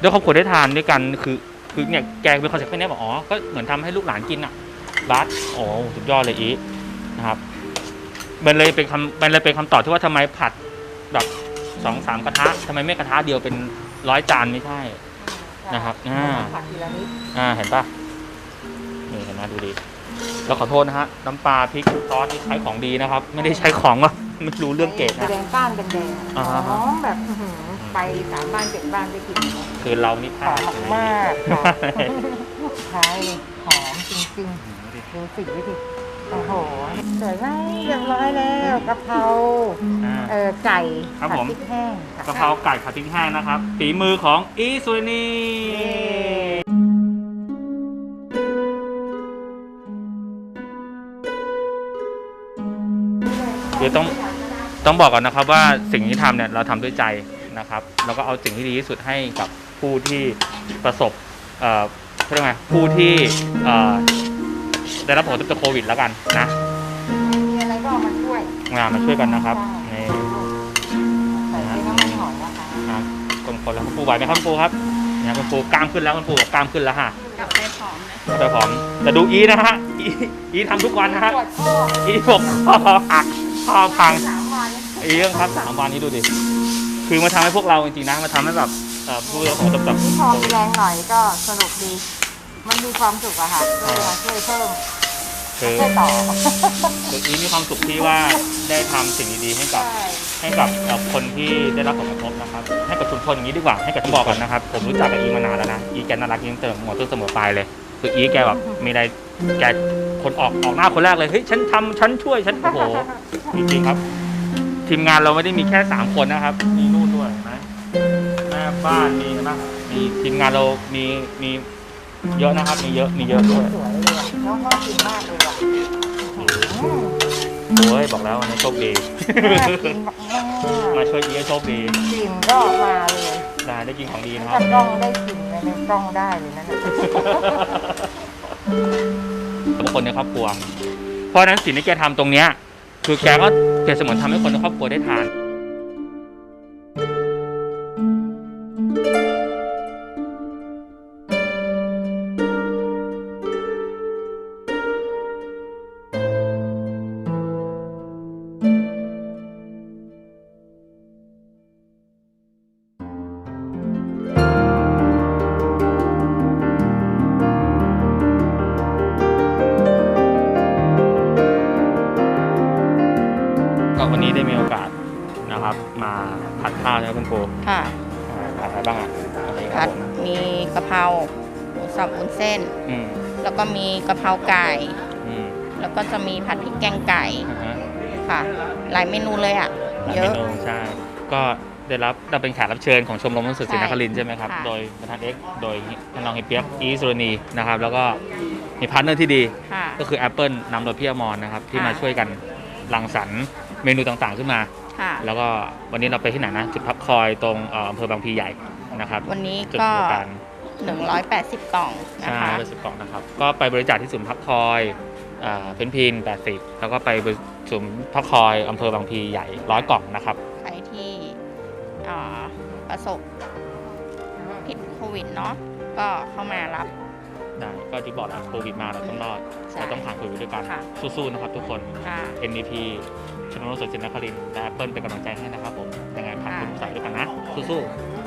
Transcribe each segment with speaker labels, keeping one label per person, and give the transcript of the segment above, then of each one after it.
Speaker 1: ด้วยครอบครัวได้ทานด้วยกันคือคือเนี่ยแกเป็นคอนเซ็ปต์แค่นี้บอกอ๋อก็เหมือนทำให้ลูกหลานกินอะบัสโอ้สุดยอดเลยอีนะครับ มันเลยเป็นคำมันเลยเป็นคำตอบที่ว่าทำไมผัดแบบสองสามกระทะทำไมไม่กระทะเดียวเป็นร้อยจานไม่ใช่นะครับอ่า
Speaker 2: ผัดทีละนิด
Speaker 1: อ่าเห็นปะนี่เห็นไหมดูดีแล้วขอโทษนะฮะน้ำปลาพริกซอสนี่ใช้ของดีนะครับ ไม่ได้ใช้ของว่าไม่รู้เรื่องเกรด
Speaker 2: แส
Speaker 1: นะ
Speaker 2: ดงก้านเป็นแดง
Speaker 1: อ่า
Speaker 2: ห
Speaker 1: ฮะ
Speaker 2: อมแบบอื้อหือไปสามบ้านเจ็ดบ้านได้กินหมด
Speaker 1: คือเรานี่พ
Speaker 2: ห
Speaker 1: ลา
Speaker 2: อ
Speaker 1: ด
Speaker 2: มมากๆค่ะใช่เลยหอมจริงๆดูสิดูสิโอ้โหสวยมากเรียบร้อยแล้วกะเพรา
Speaker 1: อ่า
Speaker 2: เออไก่
Speaker 1: ครับ
Speaker 2: ผัด
Speaker 1: ผม
Speaker 2: พริกแห้ง
Speaker 1: กะเพราไก่ผัดพริกแห้งนะครับฝีมือของอีสุนีคือต้องต้องบอกก่อนนะครับว่าสิ่งที่ทำเนี่ยเราทำด้วยใจนะครับ แล้วก็เอาสิ่งที่ดีที่สุดให้กับ ผู้ที่ประสบเอ่อเขาเรียกว่าไงผู้ที่เอ่อได้รับผลกระทบจากโควิดแล้วกันนะ
Speaker 2: มีอะไรก็เอามาช่วย
Speaker 1: งานมาช่วยกันนะครับนี่
Speaker 2: ใส่ไปน้ำมันหอยนะคะ
Speaker 1: อะคนคนแล้วคุณปูไหวไหมครับคุณปูครับเนี่ยคุณปูกล้ามขึ้นแล้วคุณปูบอกกล้ามขึ้นแล้วฮะ
Speaker 3: กลับไปผอมนะ
Speaker 1: ก็ไปผอมแต่ดูอีนะฮะอีอีทำทุกวันนะฮะ
Speaker 2: ปวดข้อ
Speaker 1: อีบอกคอหักคอพัง
Speaker 2: สามวัน
Speaker 1: อีเรื่องครับสามวันนี้ดูดิ คือมาทำให้พวกเราจริงๆนะมาทำให้แบบ เอ่อผู้รับผลกระทบจาก
Speaker 2: พอมีแรงหน่อยก็สนุกดี มันมีความสุขอะค่ะช่วยมาช่วยเพิ่ม
Speaker 1: คือ
Speaker 2: ช่วยต่อ
Speaker 1: คืออีมีความสุขที่ว่าได้ทำสิ่งดีๆให้กับ
Speaker 2: ใช่
Speaker 1: ให้กับเอ่อคนที่ได้รับผลกระทบนะครับ ให้กับชุมชนอย่างนี้ดีกว่าให้กับบอกกันนะครับ ผมรู้จักกับอีมานานแล้วนะอีแกน่ารักยิ่งเติมหมดต้นเสมอปลายเลย คืออีแกแบบมีอะไรแกคนออกออกหน้าคนแรกเลยเฮ้ยฉันทำฉันช่วยฉันโอ้โหจริงๆครับ ทีมงานเราไม่ได้มีแค่สามคนนะครับ มีนู่นด้วยเห็นไหมแม่ บ้านมีเห็นไหมมีทีมงานเรามีมีเยอะนะครับ มีเยอะมีเยอะด้วย
Speaker 2: สวยเลยอะน้องน่ากินมากเลยอะอืม
Speaker 1: โอ้ยบอกแล้ววันนี้โชคดี
Speaker 2: น่ากินมาก
Speaker 1: มาช่วยอีก็โชคดี
Speaker 2: ๆกลิ่นก็มาเลย
Speaker 1: ได้ได้กินของดีนะค
Speaker 2: ถ้า
Speaker 1: รับ
Speaker 2: กล้องได้กลิ่นในกล้องได้เลยนั่นน่ะ
Speaker 1: ทุกคนในครอบครัวเพราะฉะนั้นสิ่งที่แกทำตรงเนี้ยคือแกก็เปรียบเสมือนทำให้คนในครอบครัวได้ทาน ก็
Speaker 3: จะมีผัดพริกแกงไก่
Speaker 1: อ่าฮะ
Speaker 3: ค่ะ หลายเมนูเลยอะ
Speaker 1: หลาย
Speaker 3: เย
Speaker 1: เม
Speaker 3: อะ
Speaker 1: นูใช่ก็ได้รับเราเป็นแขกรับเชิญของชมรมหนังสือศรีนครินทร์ใช่ไหมครับ
Speaker 3: ค่ะ
Speaker 1: โดยประธานเอ็กซ์โดยท่านรองเฮยเปียกอีสุรณีนะครับ แล้วก็มีพาร์ทเนอร์ที่ดี
Speaker 3: ค่ะ
Speaker 1: ก็คือ Apple นำโดยพี่อมรนะครับ ที่
Speaker 3: ค่ะ
Speaker 1: มาช่วยกันรังสรรค์เมนูต่างๆขึ้นมา
Speaker 3: ค่ะ
Speaker 1: แล้วก็วันนี้เราไปที่ไหนนะ จุดพักคอยตรงเอ่ออำเภอบางพลีใหญ่นะครับ
Speaker 3: วันนี้
Speaker 1: จุด
Speaker 3: ก็
Speaker 1: บริการ
Speaker 3: 180 กล่องนะ
Speaker 1: ใช่
Speaker 3: คะ
Speaker 1: ไปสิบกล่องนะครับ ก็ไปบริจาคที่ศูนย์พักคอยอ่า เพนพิน80 แล้วก็ไปศูนย์พักคอยอำเภอบางพลีใหญ่ร้อยกล่องนะครับ
Speaker 3: ใครที่อ่าประสบพิษโควิดเนาะก็เข้ามารับ
Speaker 1: ได้ก็ที่บอกแล้วโควิดมาเราต้องรอด
Speaker 3: ใช่
Speaker 1: เราต้องผ่านโควิดด้วยกัน
Speaker 3: ค่ะ
Speaker 1: สู้ๆนะครับทุกคน
Speaker 3: ค่ะ
Speaker 1: NDP ชนรมสดจินนครินทร์และ Apple เป็นกำลังใจให้นะครับผมยังไงผ่าน
Speaker 3: ค่ะ
Speaker 1: คุณสายด้วยกันนะสู้ๆ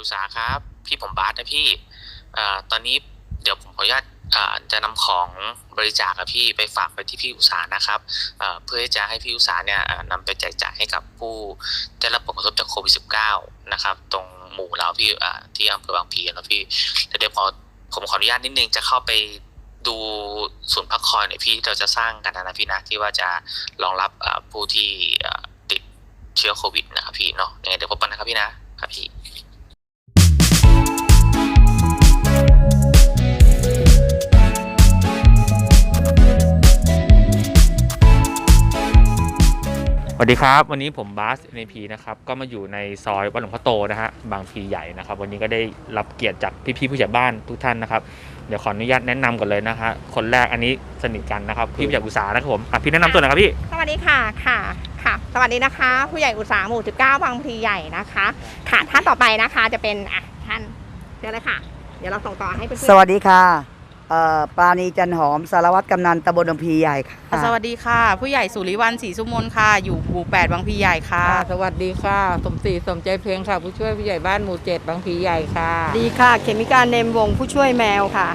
Speaker 4: อุตสาครับ พี่ผมบาสนะพี่อตอนนี้เดี๋ยวผมขออนุญาตจะนำของบริจาคกับพี่ไปฝากไปที่พี่อุตสานะครับเพื่อจะให้พี่อุตสาเนี่ยนำไปแจกจ่ายให้กับผู้ได้รับผลกระทบจากโควิด -19 นะครับ ตรงหมู่เราพี่ที่อำเภอบางพีแล้วพี่แต่เดี๋ยวขอผมขออนุญาตนิดนึงจะเข้าไปดูศูนย์พักคอยหน่อยพี่ที่เราจะสร้างกันนะพี่นะที่ว่าจะรองรับผู้ที่ติดเชื้อโควิดนะครับพี่เนาะยังไงเดี๋ยวพบกันนะครับพี่นะครับพี่
Speaker 1: สวัสดีครับ วันนี้ผมบาส NP นะครับก็มาอยู่ในซอยวัดหลวงพ่อโตนะฮะบางพลีใหญ่นะครับ วันนี้ก็ได้รับเกียรติจากพี่ๆผู้ใหญ่บ้านทุกท่านนะครับเดี๋ยวขออนุญาตแนะนำก่อนเลยนะฮะคนแรกอันนี้สนิทกันนะครับพี่ผู้ใหญ่อุตสาหนะครับผมอะพี่แนะนำตัวหน่อยครับพี่
Speaker 3: สวัสดีค่ะค่ะค่ะ สวัสดีนะคะ ผู้ใหญ่อุตสาหหมู่ 19 บางพลีใหญ่นะคะ ค่ะท่านต่อไปนะคะจะเป็นอะท่านเดี๋ยวเลยค่ะ เดี๋ยวเราส่งต่อให้เพื่อนๆ
Speaker 5: สวัสดีค่ะ เอ่อปราณีจันหอมสารวัตรกำนันตำบลบางพลีใหญ่ค่ะ
Speaker 6: สวัสดีค่ะ ผู้ใหญ่สุริวันศรีสุมนค่ะ อยู่หมู่แปดบางพลีใหญ่ค่ะ
Speaker 2: ค่ะสวัสดีค่ะ สมศรีสมใจเพลงค่ะ ผู้ช่วยผู้ใหญ่บ้านหมู่เจ็ดบางพลีใหญ่ค่ะ
Speaker 7: ดีค่ะ เขมิการเนมวงผู้ช่วยแมวค่ะ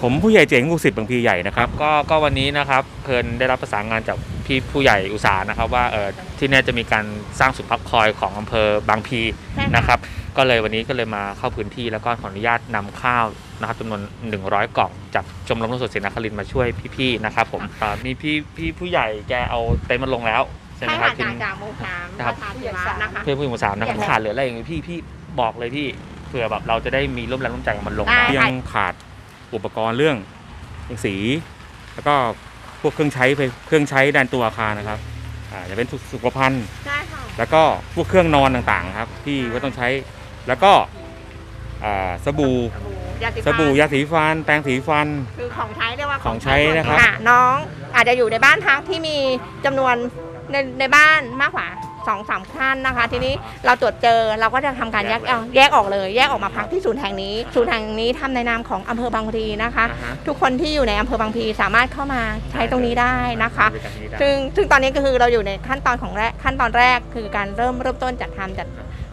Speaker 1: ผมผู้ใหญ่เจ๋งกุสิทธิ์บางพลีใหญ่นะครับก็ก็วันนี้นะครับเพลินได้รับประสานงานจากพี่ผู้ใหญ่อุตสาหนะครับ ว่าเออที่เนี่ยจะมีการสร้างศูนย์พักคอยของอำเภอบางพลี
Speaker 3: ใช่ค่ะ
Speaker 1: นะครับ ก็เลยวันนี้ก็เลยมาเข้าพื้นที่แล้วก็ขออนุญาตนำข้าว นะครับจำนวน 100 กล่องจากชมรมนกสดศรีนครินทร์มาช่วยพี่ๆนะครับผมอ่ามีพี่พี่ผู้ใหญ่แกเอาเต็นท์มาลงแล้วใช่ไหม
Speaker 3: ใช่
Speaker 1: ครั
Speaker 3: ค่ะ
Speaker 1: บที
Speaker 3: จาก
Speaker 1: นี้
Speaker 3: จากหมู่สาม
Speaker 1: ครับ
Speaker 3: ประชาธิวัฒน์นะคะ
Speaker 1: เพื่อนผู้หญิงสามนะครับ
Speaker 3: ใช่ค่ะ
Speaker 1: ขาดเหลืออะไรอย่างงี้พี่พี่บอกเลยพี่เผื่อแบบเราจะได้มีร่วมแรงร่วมใจกับมันลง
Speaker 3: ได้
Speaker 1: ได้
Speaker 8: ยังขาดอุปกรณ์เรื่องสี แล้วก็พวกเครื่องใช้ไฟเครื่องใช้ด้านตัวอาคารนะครับอ่าจะเป็นสุขภัณฑ์
Speaker 3: ใช่ค่ะ
Speaker 8: แล้วก็พวกเครื่องนอนต่างๆครับที่ก็ต้องใช้แล้วก็อ่าสบู่
Speaker 3: ยาสี
Speaker 8: สบู่ยาสีฟัน แปรงสีฟัน
Speaker 3: คือของใช้เรียกว่า
Speaker 8: ของใช้นะครับ
Speaker 3: น้องอาจจะอยู่ในบ้านพักที่มีจำนวนในในบ้านมากกว่าสองสามท่านนะคะ ทีนี้เราตรวจเจอเราก็จะทำการแยกเอาแยกออกเลย แยกออกมาพักที่ศูนย์แห่งนี้ ศูนย์แห่งนี้ทำในนามของอำเภอบางพลีนะคะ
Speaker 1: อ่าฮะ
Speaker 3: ทุกคนที่อยู่ในอำเภอบางพลีสามารถเข้ามาใช้ตรงนี้ได้นะคะ
Speaker 1: บริการที่นี่ได้
Speaker 3: ซึ่งซึ่งตอนนี้ก็คือเราอยู่ในขั้นตอนของแรกขั้นตอนแรกคือการเริ่มเริ่มต้นจัดทำจัด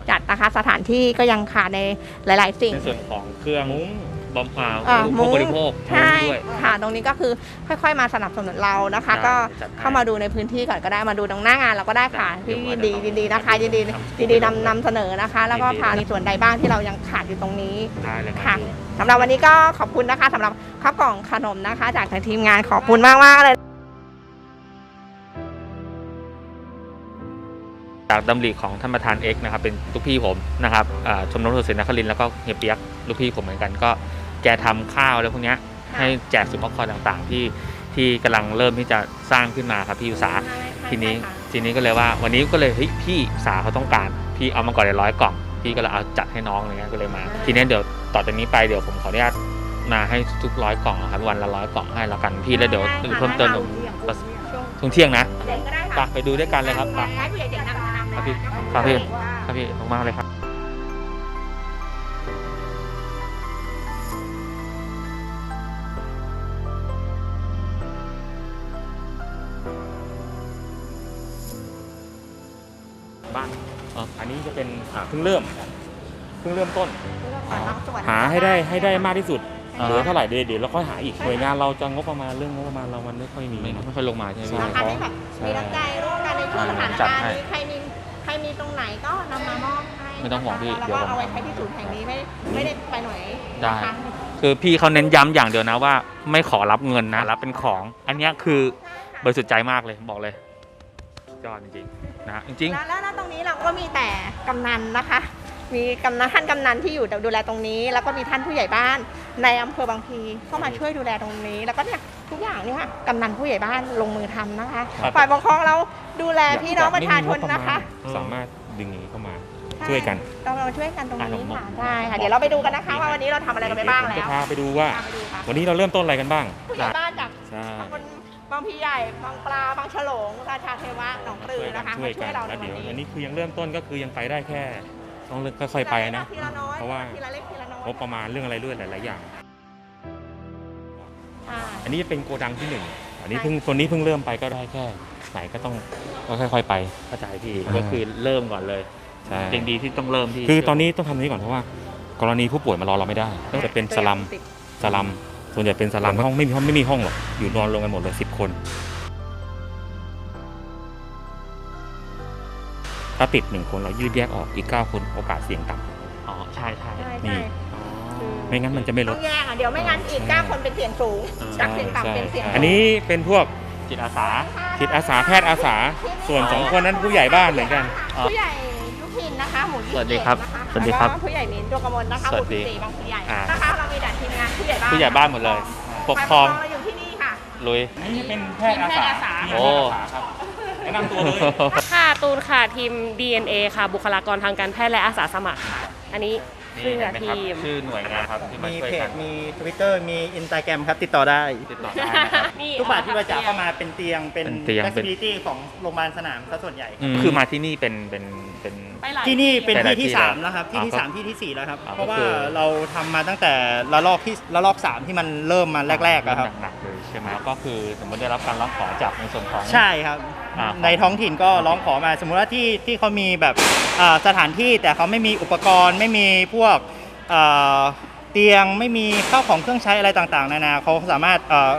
Speaker 3: จัดนะคะสถานที่ก็ยังขาดในหลาย ๆ สิ่ง
Speaker 1: ในส่วนของเครื่องมุ้งบอมพาว
Speaker 3: อ่า
Speaker 1: ผู้
Speaker 3: มุ้ง
Speaker 1: บริโภค
Speaker 3: ใช่
Speaker 1: ด้วย
Speaker 3: ค่ะ ตรงนี้ก็คือค่อยๆ มาสนับสนุนเรานะคะ
Speaker 1: ได้
Speaker 3: ก็
Speaker 1: จัดให้
Speaker 3: เข้ามาดูในพื้นที่ก่อนก็ได้มาดูตรงหน้างานเราก็ได้ค่ะ
Speaker 1: ได้
Speaker 3: ที่
Speaker 1: เดี๋
Speaker 3: ยิ
Speaker 1: ยวน
Speaker 3: ดี
Speaker 1: ว่า
Speaker 3: ยินดีนะคะยินดี
Speaker 1: ทำ
Speaker 3: ยินดีนำนำเสนอนะคะ แล้วก็
Speaker 1: ยินดี
Speaker 3: พาในส่วนใดบ้างที่เรายังขาดอยู่ตรงนี้
Speaker 1: ได้เลยค
Speaker 3: ค่ะ
Speaker 1: รับ
Speaker 3: สำหรับวันนี้ก็ขอบคุณนะคะสำหรับข้าวกล่องขนมนะคะ จากทางทีมงานขอบคุณมากมากๆเลย
Speaker 1: จากดำริของท่านประธานเอกนะครับเป็นลูกพี่ผมนะครับอ่าชมรมสดศรีนครินทร์แล้วก็เฮียเปียกลูกพี่ผมเหมือนกันก็แกทำข้าวอะไรพวกเนี้ยให้แจกสุภาพคอยต่างๆ ที่ที่กำลังเริ่มที่จะสร้างขึ้นมาครับพี่อุตสาหทีนี้ทีนี้ก็เลยว่าวันนี้ก็เลยเฮ้ยพี่สาเขาต้องการพี่เอามาก่อนเลยร้อยกล่องพี่ก็เลยเอาจัดให้น้องอะไรเงี้ยก็เลยมา ทีนี้เดี๋ยวต่อจากนี้ไปเดี๋ยวผมขออนุญาตมาให้ทุกร้อยกล่องนะครับวันละร้อยกล่องให้แล้วกันพี่แล้วเดี๋ยวเพิ่มเติมเดี๋ยวช่วงเที่ยงนะ
Speaker 3: เด็กก็ได้
Speaker 1: ไป
Speaker 3: ค่ะ
Speaker 1: ไปดูด้วยกันเลยครับไป
Speaker 3: ให้ผู้ใหญ่เด็กนำนำ
Speaker 1: ครับพี่
Speaker 3: นะคะ
Speaker 1: ครับพี่ครับพี่ขอบคุณมากเลยครับบ้าน
Speaker 8: อันนี้จะเป็นอ่าเพิ่งเริ่มเพิ่งเริ่มต้น
Speaker 3: บางส่วน
Speaker 8: หาให้ได้ให้ได้มากที่สุด
Speaker 1: อ่า
Speaker 8: เหลือเท่าไหร่เดี๋ยวเดี๋ยวเราค่อยหาอีกหน่วยงานเราจะงบประมาณเรื่องงบประมาณเรามันไม่ค่อยมี
Speaker 1: ไม่ไม่ค่อยลงมาใช่ไหมพี่
Speaker 8: ใช่
Speaker 3: นะคะที่แบบมีน้ำใจร่วมกันในช่วงสถาน
Speaker 1: จัด
Speaker 3: การณ์
Speaker 1: ให้
Speaker 3: นี้ใครมีใค รมีตรงไหนก็นำมามอบให้
Speaker 1: ไม่ต้องห่วงพี่
Speaker 3: แล้ว
Speaker 1: เดี๋ยว
Speaker 3: ก็
Speaker 1: ผม
Speaker 3: เอาไว้ใช้ที่ศูนย์แห่งนี้ไม่ไม่ได้ไปไหน
Speaker 1: ได้
Speaker 3: นะคะ
Speaker 1: คือพี่เขาเน้นย้ำอย่างเดียวนะว่า ไม่ขอรับเงินนะรับเป็นของ อันเนี้ยคือบริสุทธิ์ใจมากเลยบอกเลยยอดจริงๆนะฮะจริง
Speaker 3: แล้วแล้วแล้วตรงนี้เราก็มีแต่กำนันนะคะ มีกำนันท่านกำนันที่อยู่ดูแลตรงนี้ แล้วก็มีท่านผู้ใหญ่บ้านในอำเภอบางพลีเข้ามาช่วยดูแลตรงนี้ แล้วก็เนี่ยทุกอย่างเนี่ยค่ะกำนันผู้ใหญ่บ้านลงมือทำนะคะ
Speaker 1: ครับ
Speaker 3: ฝ่ายปกครองเราดูแลพี่น้องประชาชนนะคะ
Speaker 8: สามารถดึงอย่างนี้เข้ามาช่วยกัน
Speaker 3: เราเราช่วยกันตรงนี้
Speaker 1: อะผม
Speaker 3: ค่ะได้ค่ะ เดี๋ยวเราไปดูกันนะคะว่าวันนี้เราทำอะไรกันไปบ้าง
Speaker 8: ผม
Speaker 3: แล้
Speaker 8: จะ
Speaker 3: ว
Speaker 8: พาไปดูว่า
Speaker 3: พาไปดูค่ะ
Speaker 8: วันนี้เราเริ่มต้นอะไรกันบ้าง
Speaker 3: ผู้ใหญ่บ้านจาก
Speaker 8: ใช่
Speaker 3: บางคนบางพีใหญ่บางปลาบางฉลงราชาเทวะหนองปลือนะคะ
Speaker 8: ช่
Speaker 3: มา
Speaker 8: วย
Speaker 3: ช่
Speaker 8: กั
Speaker 3: วนยเราใน
Speaker 8: แล้ว
Speaker 3: วั
Speaker 8: เดี๋ย
Speaker 3: น
Speaker 8: ว
Speaker 3: นี้
Speaker 8: อันนี้คือยังเริ่มต้นก็คือยังไปได้แค่ ต้องเริ่มค่อยๆไปนะ
Speaker 3: ทีละน้อย
Speaker 8: เพราะว่า
Speaker 3: ทีละเล็กทีละน้อย
Speaker 8: งบประมาณเรื่องอะไรด้วยหลายๆอย่าง
Speaker 3: อ่า
Speaker 8: อันนี้เป็นโกดังที่หนึ่งอันนี้เพิ่งตัวนี้เพิ่งเริ่มไปก็ได้แค่ไหนก็ต้องก็ค่อย ๆ ไป
Speaker 1: เข้าใจพี่
Speaker 8: อ่า
Speaker 1: ก็คือเริ่มก่อนเลย
Speaker 8: ใช่
Speaker 1: ยังดีที่ต้องเริ่มที่
Speaker 8: คือตอนนี้ต้องทำนี้ก่อนเพราะว่า กรณีผู้ป่วยมารอเราไม่ได้จะเป็นสลัม
Speaker 3: ติด
Speaker 8: สลัมส่วนใหญ่เป็นสลัมห้องไม่มีห้องไม่มีห้องหรอกอยู่นอนรวมกันหมดเลยสิบคน ถ้าติดหนึ่งคนเรายืดแยกออกอีกเก้าคนโอกาสเสี่ยงต่
Speaker 1: อ๋อใช่ใช่
Speaker 3: ใช่
Speaker 8: นี่
Speaker 3: ใช่
Speaker 1: อ๋อำ
Speaker 8: ไม่งั้นมันจะไม่ล
Speaker 3: ต้
Speaker 8: ด
Speaker 3: องแยกอะเดี๋ยวไม่งั้นอีกเก้าคนเป็นเสียงสูงจากเสียงต่ำเป็นเสียง
Speaker 8: อันนี้เป็นพวก
Speaker 1: จิตอาสา
Speaker 8: จิตอาสาแพทย์อาสา ส่วนสองคนนั้นผู้ใหญ่บ้านเหมือนกัน
Speaker 1: อ๋อ
Speaker 3: ผู้ใหญ่ยุพินนะคะหมู่ยี่
Speaker 1: สวัสดี
Speaker 3: สิบ
Speaker 1: ครับ
Speaker 3: นะคะ
Speaker 1: สวัสดีครับ
Speaker 3: แล้วก็ผู้ใหญ่มินตัวกมลนะคะห
Speaker 1: สวั
Speaker 3: มู่
Speaker 1: สดี
Speaker 3: สิบสี่บางผู้ใหญ่
Speaker 1: อ่า
Speaker 3: นะคะเรามีแต่ทีมงานผู้ใหญ่บ้าน
Speaker 1: ผู้ใหญ่บ้านหมดเลย ปก
Speaker 3: ฝ่าย
Speaker 1: ครอง
Speaker 3: เราอยู่ที่นี่ค่ะ
Speaker 1: ลุย
Speaker 8: อันนี้เป็นแพทย์อาสา
Speaker 1: โอ้
Speaker 8: ครับแนะนำตัวเลย
Speaker 9: ค่ะตูนค่ะทีม DNA ค่ะ บุคลากรทางการแพทย์และอาสาสมัครค่ะ อันนี้
Speaker 1: นี่
Speaker 9: เสื้อ
Speaker 1: เห็นไหมครับ
Speaker 9: ทีม
Speaker 1: ชื่อหน่วยงานครับที่มา
Speaker 10: มี
Speaker 1: ช่วย
Speaker 10: เพ
Speaker 1: กั
Speaker 10: จ
Speaker 1: น
Speaker 10: มี Twitter มี Instagram ครับ ติดต่อได้
Speaker 1: ติดต่อได้นะครับ
Speaker 9: นี่
Speaker 10: ทุกบาทที่บริจาคเข้ามาเป็นเตียง เป็น
Speaker 1: เป็นเตียงเป็น
Speaker 10: facility ของโรงพยาบาลสนามซะส่วนใหญ่
Speaker 1: คือมาที่นี่เป็นเป็นเป็น
Speaker 9: ไปหลาย
Speaker 10: ที่นี่เป็น
Speaker 1: แต่ละ
Speaker 10: ที่ที่
Speaker 1: ที่
Speaker 10: สาม
Speaker 1: แล้ว
Speaker 10: แล้วครับ ที่ที่
Speaker 1: อ่า
Speaker 10: สามที่ที่สี่แล้วครับ
Speaker 1: อ่า
Speaker 10: เพราะ
Speaker 1: ก็
Speaker 10: ว่า
Speaker 1: คือ
Speaker 10: เราทำมาตั้งแต่ระลอกที่ระลอกสามที่มันเริ่มมาแรกๆอะครับ
Speaker 1: หนักๆเลยใช่ไหมก็คือสมมติได้รับการร้องขอจากในส่วนของ
Speaker 10: ใช่ครับ
Speaker 1: อ่า
Speaker 10: ในท้องถิ่นก็ร้องขอมา สมมุติว่าที่ที่เขามีแบบอ่าสถานที่แต่เขาไม่มีอุปกรณ์ ไม่มีพวกอ่าเตียงไม่มีข้าวของเครื่องใช้อะไรต่างๆ นานาเขาสามารถเอ่อ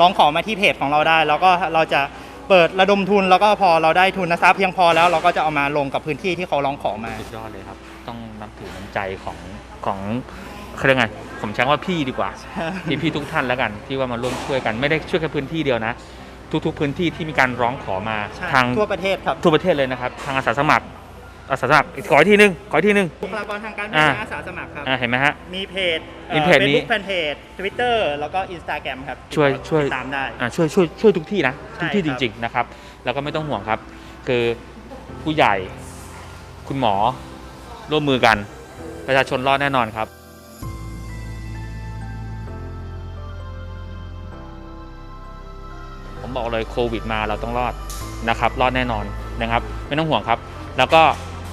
Speaker 10: ร้องขอมาที่เพจของเราได้ แล้วก็เราจะเปิดระดมทุนแล้วก็พอเราได้ทุนทรัพย์เพียงพอแล้วเราก็จะเอามาลงกับพื้นที่ที่เขาร้องขอมา
Speaker 1: สุดยอดเลยครับ ต้องนับถือน้ำใจของของเขาเรียกไงผมใช้คำว่าพี่ดีกว่า พี่พี่ทุกท่านแล้วกันที่ว่ามาร่วมช่วยกันไม่ได้ช่วยแค่พื้นที่เดียวนะ ทุก ๆ พื้นที่ที่มีการร้องขอมา
Speaker 10: ใช่
Speaker 1: ทาง
Speaker 10: ทั่วประเทศครับ
Speaker 1: ทั่วประเทศเลยนะครับ ทางอาสาสมัครอาสาสมัครขออีกทีหนึงขออีกทีหนึง
Speaker 10: บุคลากรทางการแพท
Speaker 1: อ่า
Speaker 10: ย์และอาสาสมัครครับ
Speaker 1: อ่าเห็นไหมฮะ
Speaker 10: มีเพจ
Speaker 1: มีเพจนี้
Speaker 10: เฟซบุ๊กแฟนเพจทวิตเตอร์แล้วก็อินสตาแกรมครับ
Speaker 1: ช่วยช่วย
Speaker 10: ติดตามได้
Speaker 1: อ่าช่วยช่วยช่วยทุกที่นะทุกที่
Speaker 10: ใช่
Speaker 1: จ
Speaker 10: ครับ
Speaker 1: ริง ๆ นะครับ แล้วก็ไม่ต้องห่วงครับ คือผู้ใหญ่คุณหมอร่วมมือกัน ประชาชนรอดแน่นอนครับ เลยโควิดมาเราต้องรอดนะครับรอดแน่นอนนะครับไม่ต้องห่วงครับ แล้วก็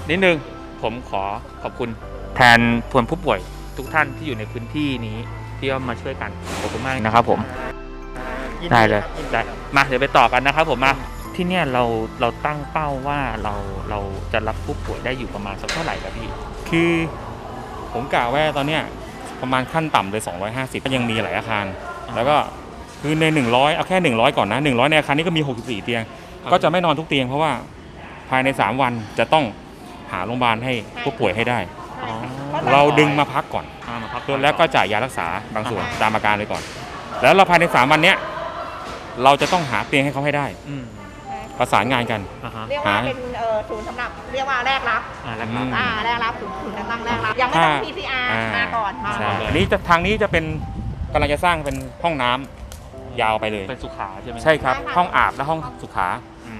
Speaker 1: นิดนึงผมขอขอบคุณแทนทวนผู้ป่วยทุกท่านที่อยู่ในพื้นที่นี้ที่ว่ามาช่วยกันขอบคุณมากนะครับผม
Speaker 10: ยิน
Speaker 1: ได้เลย
Speaker 10: ครับน
Speaker 1: ได้
Speaker 10: ครับ
Speaker 1: มาเดี๋ยวไปต่อกันนะครับผมมาที่เนี่ยเราเราตั้งเป้าว่าเราเราจะรับผู้ป่วยได้อยู่ประมาณสักเท่าไหร่ครับพี่
Speaker 8: คือผมกล่าวว่าตอนเนี้ยประมาณขั้นต่ำเลย 250 ก็ยังมีหลายอาคาร แล้วก็ คือใน 100 เอาแค่ 100 ก่อนนะ 100 ในอาคารนี้ก็มี 64 เตียงก็จะไม่นอนทุกเตียงเพราะว่าภายใน 3 วันจะต้องหาโรงพยาบาลให้ผู้ป่วยให้ได้
Speaker 1: อ๋อ
Speaker 8: เราดึงมาพักก่อน
Speaker 1: อ่ามาพัก
Speaker 8: แล้วก็จ่ายยารักษาบางส่วนตามอาการเลยก่อน แล้วเราภายใน 3 วันเนี้ยเราจะต้องหาเตียงให้เขาให้ได้
Speaker 1: อืม
Speaker 8: ประสานงานกัน
Speaker 1: อ่าฮะ
Speaker 3: เรียกว่าเป็นเอ่อศูนย์สำหรับเรียกว่าแรกรับ
Speaker 1: อ่าแล้วค
Speaker 8: อื
Speaker 1: รับ
Speaker 8: ม
Speaker 3: อ่าแรกรับศูนย์ศูนย์ตั้งแรกรับยังไม่ต้อง PCR
Speaker 8: อ่
Speaker 3: มาก่อนมา
Speaker 8: ใช่
Speaker 3: ก่อน
Speaker 8: อันนี้จะทางนี้จะเป็นกำลังจะสร้างเป็นห้องน้ำ ยาวไปเลย
Speaker 1: เป็นสุขาใช่ไหม
Speaker 8: ใช่ครับ ห้องอาบและห้องสุขา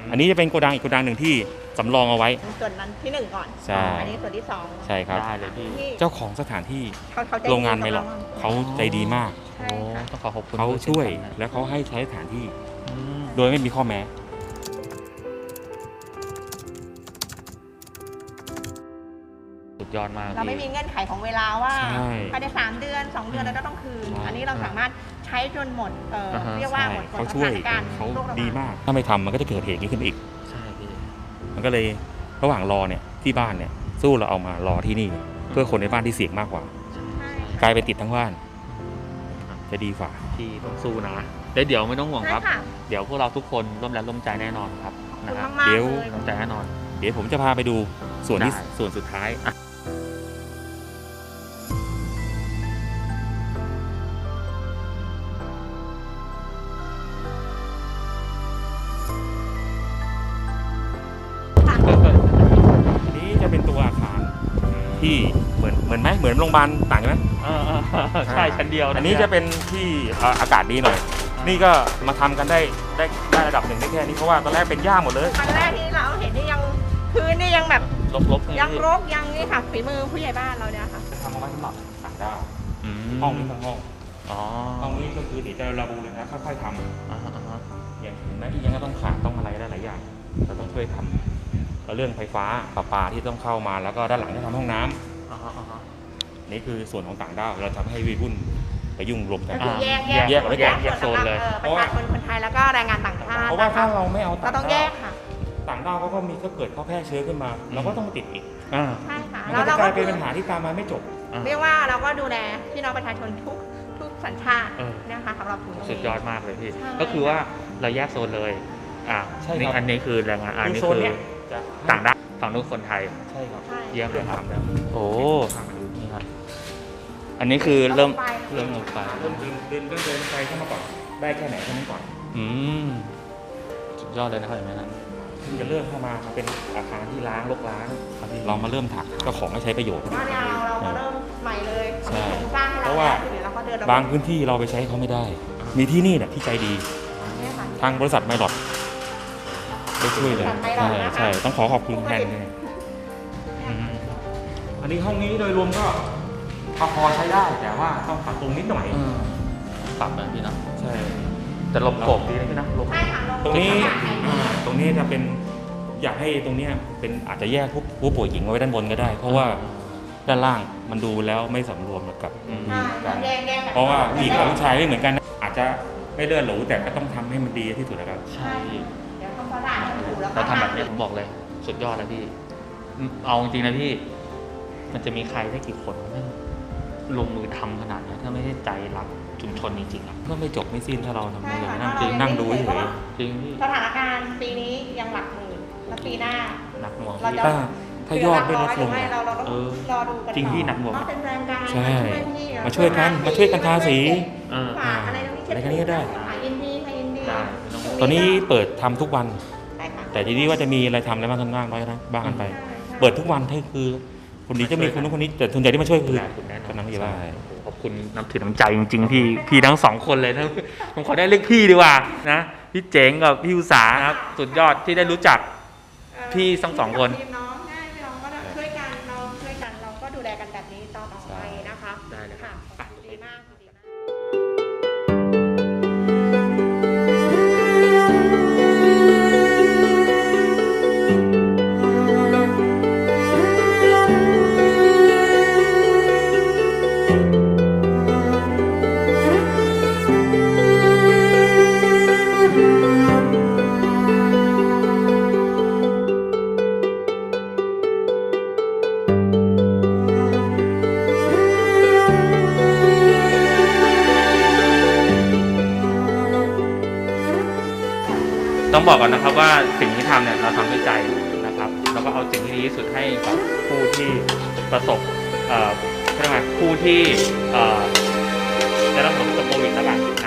Speaker 1: ม
Speaker 8: อันนี้จะเป็นโกดังอีกโกดังหนึ่งที่สำรองเอาไว้
Speaker 3: ส่วนนั้นที่หนึ่งก่อน
Speaker 8: ใช่
Speaker 3: อันนี้ส่วนที่สอง
Speaker 8: ใช่ครับ
Speaker 1: ได้เลยพี่
Speaker 3: ที่
Speaker 8: เจ้าของสถานที่
Speaker 3: เขาเขาใจดี
Speaker 8: โรงงานไม่หรอก
Speaker 3: กับเเขา
Speaker 8: ใจดีมาก
Speaker 3: ใช่
Speaker 1: โอ้
Speaker 3: ค่ะ
Speaker 1: ต้องขอขอบคุณ
Speaker 8: เขา
Speaker 1: ด้
Speaker 8: ช่วย
Speaker 1: ช่นกันนะ
Speaker 8: และเขาให้ใช้สถานที่
Speaker 1: อืม
Speaker 8: โดยไม่มีข้อแม้
Speaker 1: สุดยอดมาก
Speaker 3: เราไม่มี
Speaker 1: พี่
Speaker 3: เงื่อนไขของเวลาว่า
Speaker 8: ใช่
Speaker 3: ภายในสามเดือนสองเดือนเราจะต้องคืน
Speaker 8: ใช่
Speaker 3: อันนี้เราสามารถ ใช้จนหมดเอ่ออา
Speaker 1: ฮะ
Speaker 3: เรียกว่า
Speaker 8: ใช่
Speaker 3: หมด
Speaker 8: เขาช่วย
Speaker 3: สถนการณ์
Speaker 8: เขา
Speaker 3: โรคระบด
Speaker 8: ดีมาก ถ้าไม่ทำมันก็จะเกิดเหตุนี้ขึ้นอีก
Speaker 1: ใช่พี่
Speaker 8: มันก็เลยระหว่างรอเนี่ยที่บ้านเนี่ยสู้เราเอามารอที่นี่ เพื่อคนในบ้านที่เสี่ยงมากกว่า
Speaker 3: ใช่
Speaker 8: กลายไปติดทั้งบ้านจะดีกว่า
Speaker 1: พี่ต้องสู้นะแล้วเดี๋ยวไม่ต้องห่วงครับ
Speaker 3: ใช่ค่ะ
Speaker 1: เดี๋ยวพวกเราทุกคนร่วมแรงร่วมใจแน่นอนครับ
Speaker 3: ขอบ
Speaker 1: นะ
Speaker 3: คุณ
Speaker 1: ฮะ
Speaker 3: มากๆ
Speaker 8: เดี๋ยว
Speaker 3: เลย
Speaker 1: ร่วมใจแน่นอน
Speaker 8: เดี๋ยวผมจะพาไปดูส่วนที่
Speaker 1: ได้
Speaker 8: ส่วนสุดท้ายอัน เหมือนไหมเหมือนโรงพยาบาลต่างกันไหม
Speaker 1: เออเออเออใช่ชั้นเดียว
Speaker 8: อันนี้จะเป็นที่เอ่ออากาศดีหน่อย นี่ก็มาทำกันได้ได้ได้ระดับหนึ่งได้แค่นี้เพราะว่าตอนแรกเป็นหญ้าหมดเลย
Speaker 3: ครั้งแรกที่เราเห็นนี่ยังพื้นนี่ยังแบบ
Speaker 1: ลบๆ
Speaker 3: ยังรกยังนี่ค่ะฝีมือผู้ใหญ่บ้านเราเนี่ยค่ะ
Speaker 8: ทำเอาไว้สำหรับต่างดาว
Speaker 1: อืม
Speaker 8: ห้องนี้ทั้งห้อง
Speaker 1: อ๋อ
Speaker 8: ห้องนี้ก็คือเดี๋ยวจะระบุเลยนะค่อยๆท
Speaker 1: อ่าฮะอ่าฮะำ
Speaker 8: อย่างเห็นไหมที่ยังก็ต้องขาดต้องอะไรได้หลายอย่างเราต้องช่วยทำแล้วเรื่องไฟฟ้าประปาที่ต้องเข้ามาแล้วก็ด้านหลังจะทำห้องน้ำ
Speaker 1: อ่าฮะอ่าฮะ
Speaker 8: นี่คือส่วนของต่างด้าวเราทำให้วีวุ่นไปยุ่งรวมกัน
Speaker 3: ก็คือแยก
Speaker 1: แยก
Speaker 3: แยก
Speaker 1: แยกแยกโซนเลย
Speaker 3: ออประชาชนคนไทยแล้วก็แรงงานต่างชาติ
Speaker 8: เพราะว่าถ้า
Speaker 3: นะคะ
Speaker 8: เราไม่เอา
Speaker 3: เรา
Speaker 8: ต่าง
Speaker 3: ต้องแย
Speaker 8: ด้าว
Speaker 3: กค่ะ
Speaker 8: ต่างด้าวเขาก็มีก็เกิดเขาแพร่เชื้อขึ้นมา เราก็ต้องติดอีก
Speaker 1: อ่า
Speaker 3: ใช่ค่ะ
Speaker 8: มัน
Speaker 3: แล้ว
Speaker 8: ก็จะ
Speaker 3: เรา
Speaker 8: ก
Speaker 3: ก็
Speaker 8: ลายเป็นปัญหาที่ตามมาไม่จบ
Speaker 1: อ่า
Speaker 3: เรียกว่าเราก็ดูแลพี่น้องประชาชนทุกทุกสัญชาติ
Speaker 1: เออ
Speaker 3: นะคะสำหรับศูนย์ตรงนี้
Speaker 1: สุดยอดมากเลยพี่
Speaker 3: ใช่
Speaker 1: ก็คือว่าเราแยกโซนเลย อ่า
Speaker 8: ใช่ครับ
Speaker 1: นี่อันนี้คือแรงงานอัน
Speaker 8: คือ
Speaker 1: นี้
Speaker 8: โซน
Speaker 1: คือ
Speaker 8: เนี้ยจะ
Speaker 1: ต่างด้าวฝั่งนู้นคนไทย
Speaker 8: ใช่ครับ
Speaker 3: ใช่
Speaker 1: เยี่ยมเลยครับ
Speaker 8: ทำแล้ว
Speaker 1: โอ้นี่ครับ อันนี้คือเริ่มเริ่มลงไป
Speaker 8: เริ่มเดินเดินเดินเดินไปเข้ามาก่อน ได้แค่ไหนแค่นั้นก่อน
Speaker 1: อืมสุดยอดเลยนะครับเห็นไหมนั้น
Speaker 8: ถึงจะเริ่มเข้ามามาเป็นอาคารที่ล้างรกล้างเรามาเริ่มถักเจ้าของให้ใช้ประโยชน์
Speaker 3: ว่าเนี่ยเราเรามาเริ่มใหม่เลย
Speaker 8: ใช่
Speaker 3: โครงสร้างให้
Speaker 8: เพ
Speaker 3: เรา
Speaker 8: ราะว่า
Speaker 3: แล้วทีนี้เราก็เดิน
Speaker 8: บางพื้นที่เราไปใช้เขาไม่ได้ มีที่นี่แหละที่ใจดี
Speaker 3: เนี่ยค่ะ
Speaker 8: ทางบริษัทไมลอดได้ช่วยเหลย
Speaker 3: ให้เรา
Speaker 8: ใช่
Speaker 3: นะคะ
Speaker 8: ใช่ต้องขอขอบคุณแทนเลยอืมอันนี้ห้องนี้โดยรวมก็ พอพอใช้ได้แต่ว่าต้องปรับปรุงนิดหน่อย
Speaker 1: ปรับนะพี่นะ
Speaker 8: ใช่
Speaker 1: แต่ลมโกบดีนะพี่นะลม
Speaker 3: ใช่ค่ะลง
Speaker 8: ตรงนี้
Speaker 3: ค่ะ
Speaker 8: อ่าตรงนี้จะเป็นอยากให้ตรงเนี้ยเป็นอาจจะแยกผู้ผู้ป่วยหญิงเอาไว้ด้านบนก็ได้ เพราะว่าด้านล่างมันดูแล้วไม่สำรวมกับ
Speaker 1: อืม
Speaker 3: ใช่แยกแยกกัน
Speaker 8: เพราะว่าผู้หญิงกับผู้ชายไม่เหมือนกันนะอาจจะไม่เลื่อนหรูแต่ก็ต้องทำให้มันดีที่สุดนะครับ
Speaker 1: ใช่พี่
Speaker 3: เดี๋ยวต้องกระดาษให้ดูแล้วก็
Speaker 1: เราทำแบบเนี้ยผมบอกเลย สุดยอดแล้วพี่อืมเอาจริงๆนะพี่ มันจะมีใครได้กี่คนที่ ลงมือทำขนาดเนี้ยถ้าไม่ได้ใจรักชุมชนจริงๆอะ
Speaker 8: ก็ไม่จบไม่สิ้นถ้าเราทำ
Speaker 3: ใช่
Speaker 8: อะไร
Speaker 3: ค่ะ
Speaker 8: นั่ง
Speaker 3: ถ้า
Speaker 8: คือ
Speaker 3: เรา
Speaker 8: นั่งดูเฉย
Speaker 1: จริงพี่
Speaker 3: สถานการณ์ปีนี้ยังหลักหมื่นแล้วปีหน้า
Speaker 1: หนักหน่วง
Speaker 3: เรา
Speaker 1: พี่
Speaker 3: จะ
Speaker 8: ถ้าถ้ายอดไม่ลดลง
Speaker 3: หรือหลักร้อยหรือไม่เราเราต้อง
Speaker 1: เออ
Speaker 3: รอดูกัน
Speaker 1: จริงพี่หนักหน่วง
Speaker 3: ว่าเป็นแรงการ
Speaker 8: ใช่
Speaker 3: มา
Speaker 8: มาช่วยกันมาช่วยกันทาสี
Speaker 1: เออ
Speaker 3: ฝากอะไรตรงนี้
Speaker 8: อะไรกันนี่ก็ได้
Speaker 3: ฝากอินดี้ค่ะอินดี้
Speaker 1: ได้ไม่ต้องห่วง
Speaker 8: ตอนนี้เปิดทำทุกวัน
Speaker 3: ได้ค่ะ
Speaker 8: แต่ทีนี้ว่าจะมีอะไรทำอะไรบ้างกันบ้างน้อยนะบ้างกันไป
Speaker 3: ใช่ใช่
Speaker 8: เปิดทุกวันให้คือ คนนี้จะมีคนนู้นคนนี้แต่ส่วนใหญ่ที่มาช่วยคือ
Speaker 1: ได้คุณแน่นอน
Speaker 8: กำนันผู้ใหญ่บ้าน
Speaker 1: โอ้โหขอบคุณน้ำถือน้ำใจจริงๆพี่พี่ทั้งสองคนเลยนะผมขอได้เรียกพี่ดีกว่านะพี่เจ๋งกับพี่อุตสาครับสุดยอดที่ได้รู้จักพี่ทั้งสองคน
Speaker 3: ป
Speaker 1: ระสบเอ่อเรียกว่าผู้ที่เอ่อได้รับผลกระทบโควิดต่างๆนะ